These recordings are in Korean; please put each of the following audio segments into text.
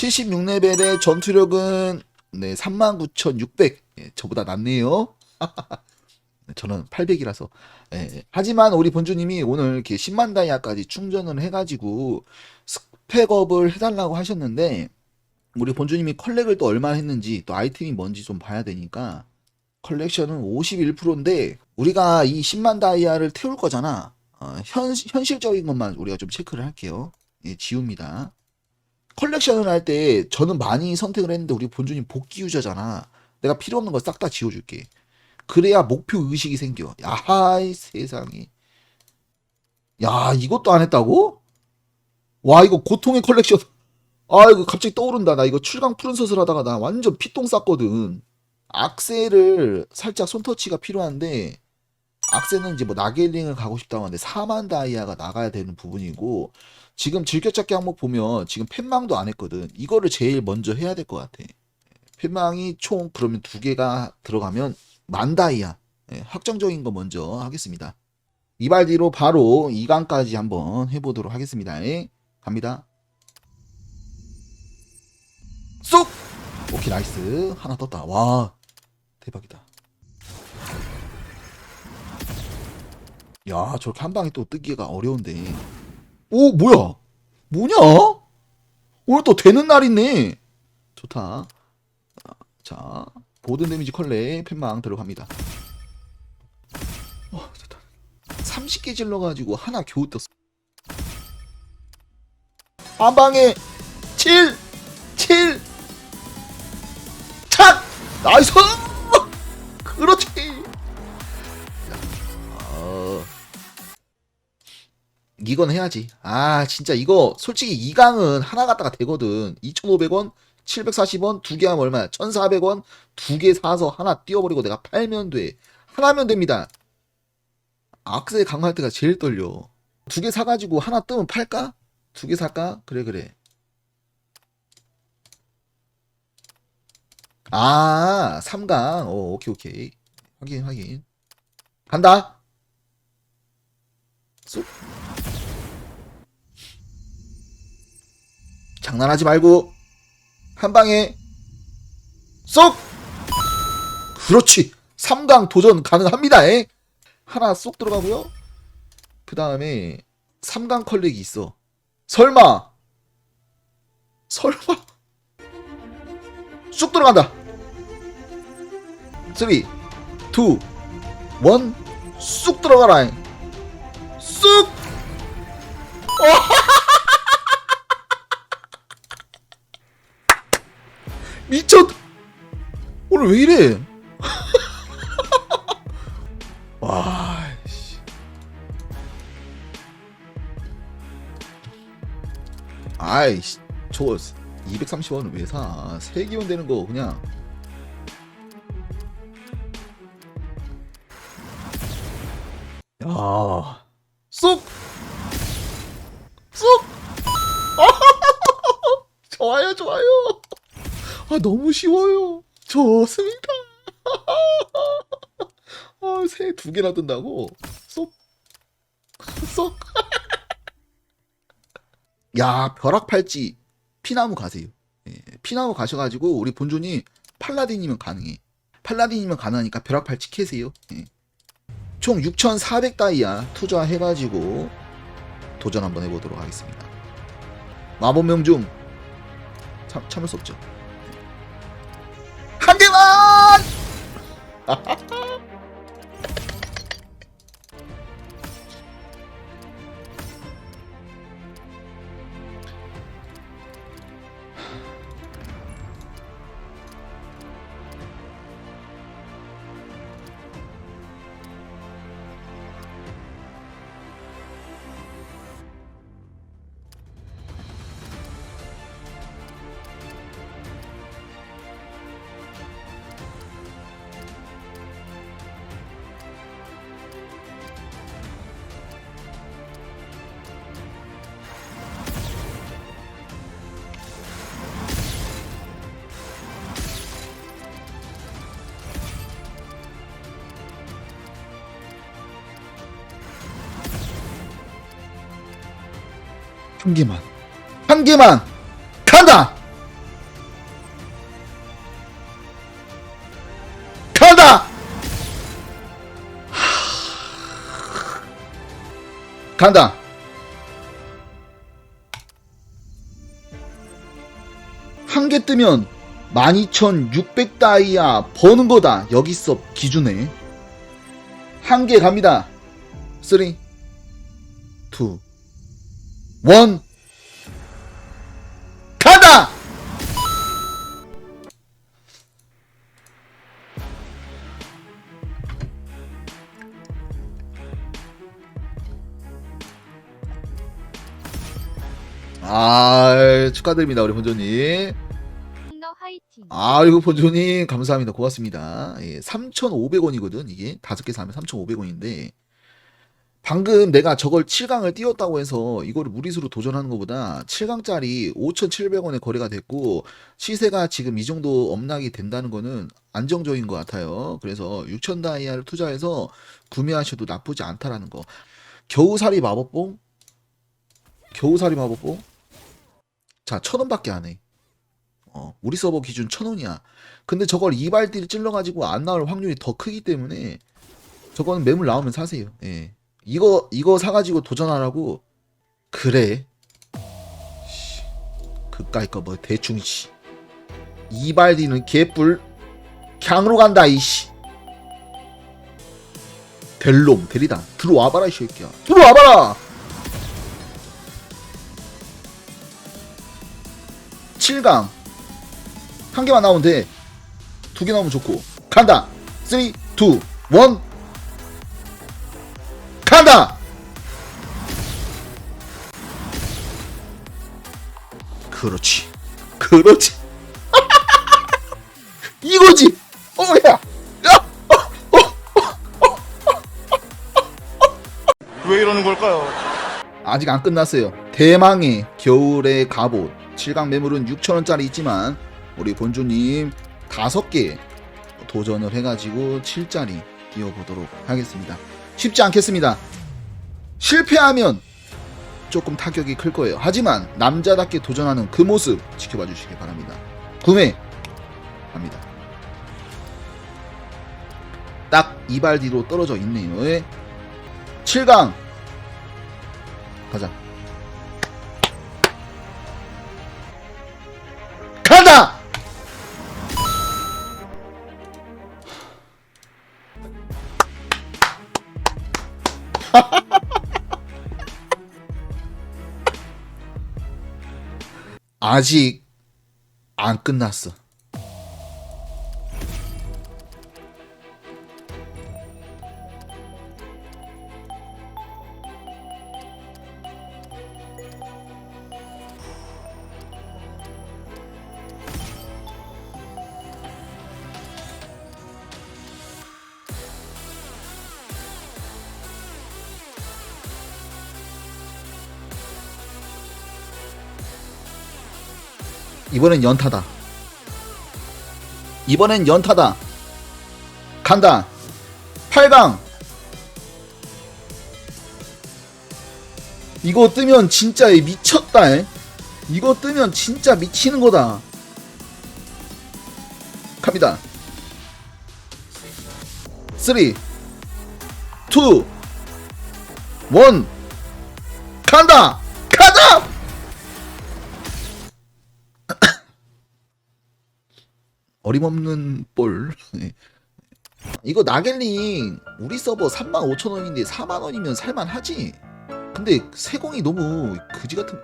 76레벨의 전투력은 네, 39,600. 예, 저보다 낫네요. 저는 800이라서. 예, 하지만 우리 본주님이 오늘 이렇게 10만 다이아까지 충전을 해가지고 스펙업을 해달라고 하셨는데 우리 본주님이 컬렉을 또 얼마나 했는지 또 아이템이 뭔지 좀 봐야 되니까 컬렉션은 51%인데 우리가 이 10만 다이아를 태울 거잖아. 어, 현, 현실적인 것만 우리가 좀 체크를 할게요. 예, 지웁니다. 컬렉션을 할 때 저는 많이 선택을 했는데 우리 본주님 복귀 유저잖아. 내가 필요 없는 거싹다 지워줄게. 그래야 목표 의식이 생겨. 야하이 세상에. 야 이것도 안 했다고? 와 이거 고통의 컬렉션. 아 이거 갑자기 떠오른다. 나 이거 출강 푸른 서슬 하다가 나 완전 피똥 쌌거든. 악셀을 살짝 손터치가 필요한데 악셀은 이제 뭐 나겔링을 가고 싶다고 하는데 4만 다이아가 나가야 되는 부분이고 지금 즐겨찾기 항목 보면 지금 펜망도 안 했거든. 이거를 제일 먼저 해야 될 것 같아. 펜망이 총 그러면 두 개가 들어가면 만 다이아. 예, 확정적인 거 먼저 하겠습니다. 이발디로 바로 2강까지 한번 해보도록 하겠습니다. 예, 갑니다. 쏙! 오케이 나이스 하나 떴다. 와 대박이다. 야 저렇게 한 방에 또 뜨기가 어려운데. 오 뭐야? 뭐냐? 오늘 또 되는 날이네. 좋다. 자 보든 데미지 컬레 펜망 들어갑니다. 어 됐다. 30개 질러가지고 하나 겨우 떴어. 한 방에 7 7 착! 나이스! 그렇지! 이건 해야지. 아, 진짜 이거 솔직히 2강은 하나 갖다가 되거든. 2,500원, 740원, 두 개 하면 얼마야? 1,400원, 두 개 사서 하나 띄워버리고 내가 팔면 돼. 하나면 됩니다. 악세 강할 때가 제일 떨려. 두 개 사가지고 하나 뜨면 팔까? 두 개 살까? 그래, 그래. 아, 3강. 오, 오케이, 오케이. 확인, 확인. 간다. 쏙. 장난하지 말고 한 방에 쏙. 그렇지. 3강 도전 가능합니다. 에? 하나 쏙 들어가고요. 그 다음에 3강 컬렉이 있어. 설마. 설마. 쑥 들어간다. 3, 2, 1, 쑥 들어가라. 쑥! 미쳤! 오늘 왜 이래? 와, 씨. 아이씨, 저거 230원을 왜 사? 3개면 되는 거 그냥. 야, 쏙! 쏙! 좋아요, 좋아요. 아, 너무 쉬워요. 좋습니다. 아, 새 두 개나 뜬다고? 쏙. 쏙. 야, 벼락팔찌. 피나무 가세요. 예, 피나무 가셔가지고, 우리 본존이 팔라딘이면 가능해. 팔라딘이면 가능하니까 벼락팔찌 캐세요. 예. 총 6,400 다이아 투자해가지고, 도전 한번 해보도록 하겠습니다. 마법명 중, 참, 참을 수 없죠. Ha ha ha! 한 개만. 한 개만. 가다! 가다! 하... 간다! 한 개 뜨면 12,600 다이아 버는 거다. 여기 서 기준에. 한 개 갑니다. 3 2 1. 간다! 아, 축하드립니다, 우리 본조님. 아, 이거 본조님, 감사합니다. 고맙습니다. 예, 3,500원이거든, 이게. 다섯 개 사면 3,500원인데. 방금 내가 저걸 7강을 띄웠다고 해서 이거를 무리수로 도전하는 것보다 7강짜리 5,700원에 거래가 됐고 시세가 지금 이 정도 엄락이 된다는 거는 안정적인 것 같아요. 그래서 6,000 다이아를 투자해서 구매하셔도 나쁘지 않다라는 거. 겨우살이 마법봉? 겨우살이 마법봉? 자, 천 원밖에 안 해. 어, 우리 서버 기준 천 원이야. 근데 저걸 이발띠를 찔러가지고 안 나올 확률이 더 크기 때문에 저거는 매물 나오면 사세요. 예. 이거 이거 사가지고 도전하라고 그래. 씨, 그까이 거 뭐 대충 씨. 이발디는 개뿔 갱으로 간다 이씨. 델롬 데리다 들어와봐라 이 새끼야. 들어와봐라. 7강 한 개만 나오면 돼. 두 개 나오면 좋고. 간다. 3, 2, 1. 간다. 그렇지. 그렇지. 이거지. 어야. 야. 왜 이러는 걸까요? 아직 안 끝났어요. 대망의 겨울의 갑옷. 7강 매물은 6천원짜리 있지만 우리 본주님 5개 도전을 해가지고 7짜리 띄워보도록 하겠습니다. 쉽지 않겠습니다. 실패하면 조금 타격이 클 거예요. 하지만 남자답게 도전하는 그 모습 지켜봐 주시기 바랍니다. 구매 합니다. 딱 이발 뒤로 떨어져 있네요. 예. 7강 가자. 간다! 아직 안 끝났어. 이번엔 연타다. 이번엔 연타다. 간다. 8강. 이거 뜨면 진짜 미쳤다. 에. 이거 뜨면 진짜 미치는 거다. 갑니다. 3 2 1 간다. 어림없는 볼. 네. 이거 나겔링 우리 서버 35,000원인데 4만원이면 살만하지. 근데 세공이 너무 그지 같은.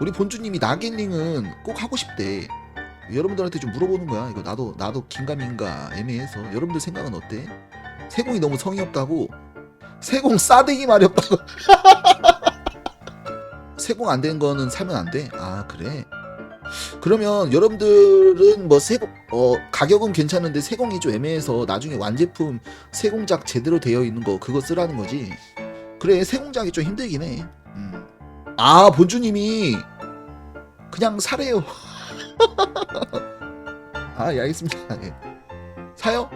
우리 본주님이 나겔링은 꼭 하고 싶대. 여러분들한테 좀 물어보는 거야. 이거 나도 나도 긴가민가 애매해서 여러분들 생각은 어때? 세공이 너무 성의 없다고. 세공 싸대기 없다고. 세공 안 된 거는 사면 안 돼. 아 그래. 그러면 여러분들은 뭐 세공 어 가격은 괜찮은데 세공이 좀 애매해서 나중에 완제품 세공작 제대로 되어 있는 거 그거 쓰라는 거지. 그래 세공작이 좀 힘들긴 해. 음. 아 본주님이 그냥 사래요. 아, 예, 알겠습니다. 예. 사요?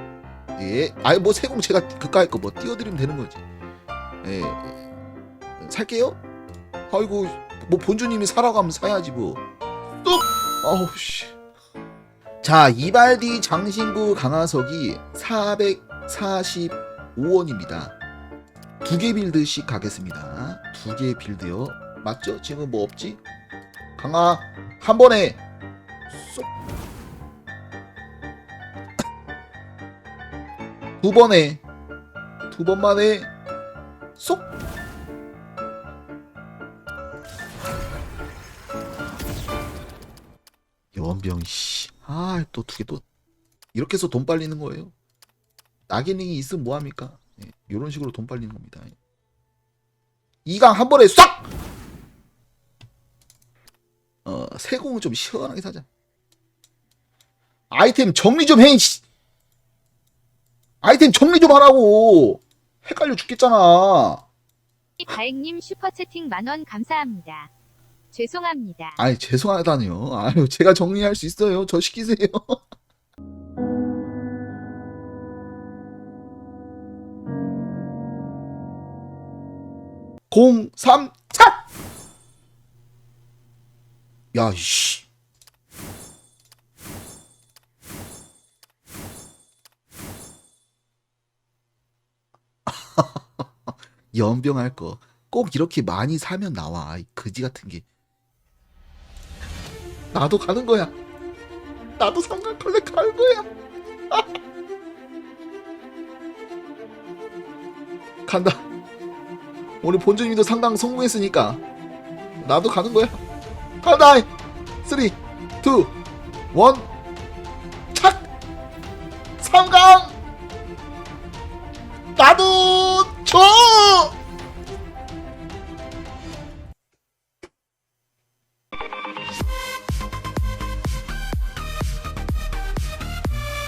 예. 아니 뭐 세공 제가 그까이 거뭐 띄워드리면 되는 거지. 예. 예. 살게요. 아이고 뭐 본주님이 사라고 하면 사야지 뭐. 뚝! 어우 씨. 자, 이발디 장신구 강화석이 445원입니다. 두 개 빌드씩 가겠습니다. 두 개의 빌드요. 맞죠? 지금 뭐 없지? 강아 한 번에 쏙. 두 번에 두 번만에 쏙. 병 씨. 아, 또 두 개 또 이렇게 해서 돈 빨리는 거예요. 낙인링이 있으면 뭐 합니까? 예, 이런 식으로 돈 빨리는 겁니다. 이강 한 번에 싹! 어, 세공은 좀 시원하게 사자. 아이템 정리 좀 해. 씨. 아이템 정리 좀 하라고. 헷갈려 죽겠잖아. 가행님 슈퍼채팅 만원 감사합니다. 죄송합니다. 아니 죄송하다니요. 아유 제가 정리할 수 있어요. 저 시키세요. 공삼 차. 야 이씨. 연병할 거 꼭 이렇게 많이 사면 나와 이 그지 같은 게. 나도 가는 거야. 나도 삼각 컬렉 갈 거야. 간다. 오늘 본주님도 상당 성공했으니까 나도 가는 거야. 간다. 3, 2, 1, 착! 삼강! 나도 줘!